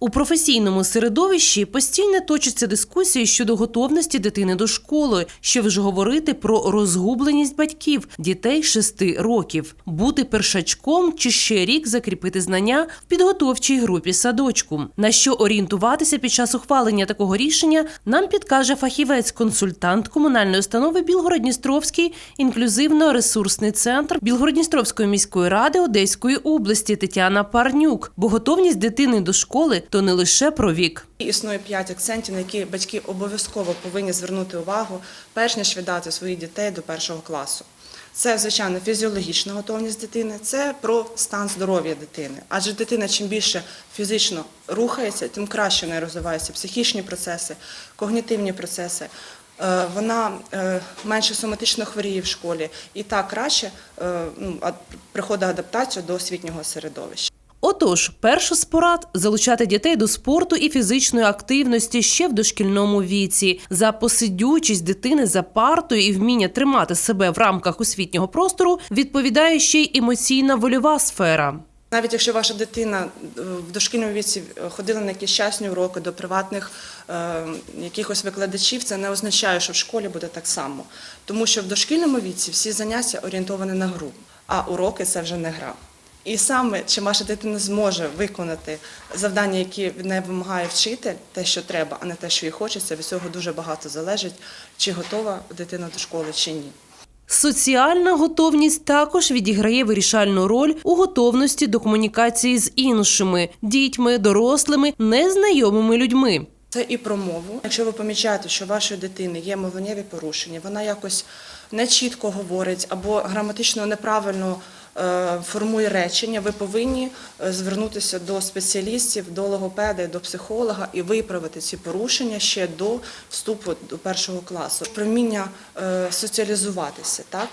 У професійному середовищі постійно точаться дискусії щодо готовності дитини до школи, що вже говорити про розгубленість батьків дітей 6 років, бути першачком чи ще рік закріпити знання в підготовчій групі садочку. На що орієнтуватися під час ухвалення такого рішення нам підкаже фахівець-консультант комунальної установи Білгород-Дністровський інклюзивно-ресурсний центр Білгород-Дністровської міської ради Одеської області Тетяна Парнюк. Бо готовність дитини до школи то не лише про вік. Існує п'ять акцентів, на які батьки обов'язково повинні звернути увагу, перш ніж віддати своїх дітей до першого класу. Це, звичайно, фізіологічна готовність дитини, це про стан здоров'я дитини. Адже дитина чим більше фізично рухається, тим краще в неї розвиваються психічні процеси, когнітивні процеси. Е, Вона е, менше соматично хворіє в школі і так краще е, ну, приходить адаптація до освітнього середовища. Отож, перша з порад залучати дітей до спорту і фізичної активності ще в дошкільному віці. За посидючість дитини за партою і вміння тримати себе в рамках освітнього простору відповідає ще й емоційна вольова сфера. Навіть якщо ваша дитина е, в дошкільному віці е, ходила на якісь частні уроки до приватних е, якихось викладачів, це не означає, що в школі буде так само. Тому що в дошкільному віці всі заняття орієнтовані на гру, а уроки це вже не гра. І саме чи ваша дитина зможе виконати завдання, які від неї вимагає вчитель, те, що треба, а не те, що їй хочеться, від цього дуже багато залежить, чи готова дитина до школи, чи ні. Соціальна готовність також відіграє вирішальну роль у готовності до комунікації з іншими дітьми, дорослими, незнайомими людьми. Це і про мову. Якщо ви помічаєте, що у вашої дитини є мовленнєві порушення, вона якось не чітко говорить або граматично неправильно формує речення, ви повинні е, звернутися до спеціалістів, до логопеда, до психолога і виправити ці порушення ще до вступу до першого класу. Проміння е, соціалізуватися, так?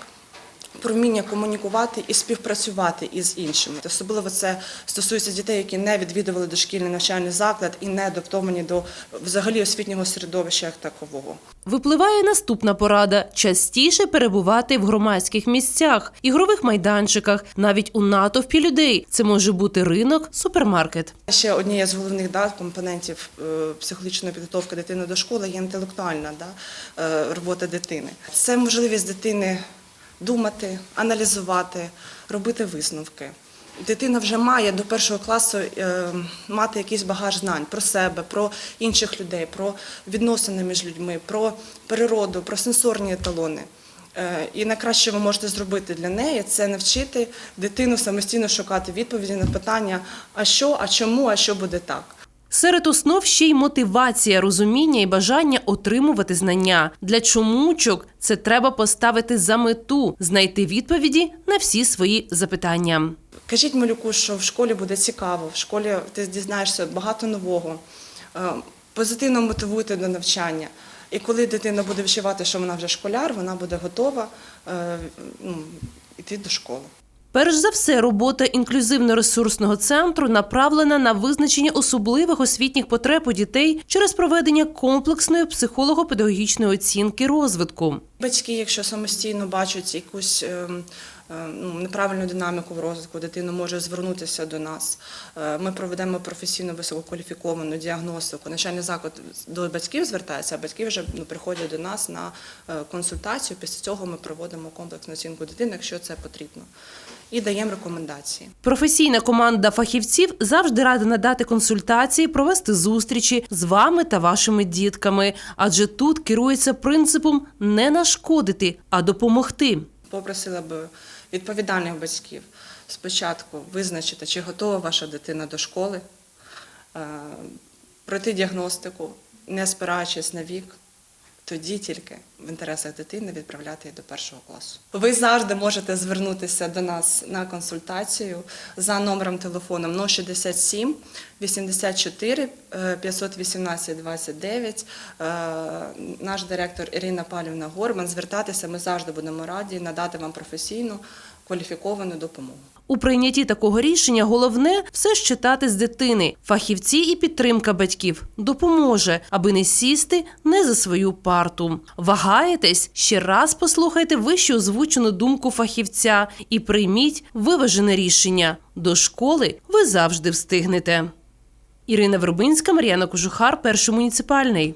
Про вміння комунікувати і співпрацювати із іншими. Особливо це стосується дітей, які не відвідували дошкільний навчальний заклад і не адаптовані до взагалі освітнього середовища як такового. Випливає наступна порада: частіше перебувати в громадських місцях, ігрових майданчиках, навіть у натовпі людей. Це може бути ринок, супермаркет. Ще однією з головних да, компонентів е, психологічної підготовки дитини до школи є інтелектуальна да, е, робота дитини. Це можливість дитини думати, аналізувати, робити висновки. Дитина вже має до першого класу е, мати якийсь багаж знань про себе, про інших людей, про відносини між людьми, про природу, про сенсорні еталони. Е, І найкраще ви можете зробити для неї це навчити дитину самостійно шукати відповіді на питання: а що, а чому, а що буде так. Серед основ ще й мотивація, розуміння і бажання отримувати знання. Для чомучок це треба поставити за мету знайти відповіді на всі свої запитання. Кажіть малюку, що в школі буде цікаво, в школі ти дізнаєшся багато нового, Е, позитивно мотивуйте до навчання. І коли дитина буде відчувати, що вона вже школяр, вона буде готова е, ну, йти до школи. Перш за все, робота інклюзивно-ресурсного центру направлена на визначення особливих освітніх потреб у дітей через проведення комплексної психолого-педагогічної оцінки розвитку. Батьки, якщо самостійно бачать якусь ем, е, ну, неправильну динаміку в розвитку, дитина може звернутися до нас. Е, Ми проведемо професійно висококваліфіковану діагностику. Навчальний заклад до батьків звертається, а батьки вже ну, приходять до нас на е, консультацію. Після цього ми проводимо комплексну оцінку дитини, якщо це потрібно, і даємо рекомендації. Професійна команда фахівців завжди рада надати консультації, провести зустрічі з вами та вашими дітками, адже тут керується принципом не нашкодити, а допомогти. Попросила би відповідальних батьків спочатку визначити, чи готова ваша дитина до школи, е, пройти діагностику, не спираючись на вік. Тоді тільки в інтересах дитини відправляти її до першого класу. Ви завжди можете звернутися до нас на консультацію за номером телефону 067 84 е, 518 29. Е, Наш директор Ірина Палівна Горбан. Звертатися ми завжди будемо раді надати вам професійну кваліфіковану допомогу. У прийнятті такого рішення головне все ж читати з дитини. Фахівці і підтримка батьків допоможе, аби не сісти не за свою парту. Вагаєтесь? Ще раз послухайте вище озвучену думку фахівця і прийміть виважене рішення. До школи ви завжди встигнете. Ірина Вербинська, Мар'яна Кожухар, перший муніципальний.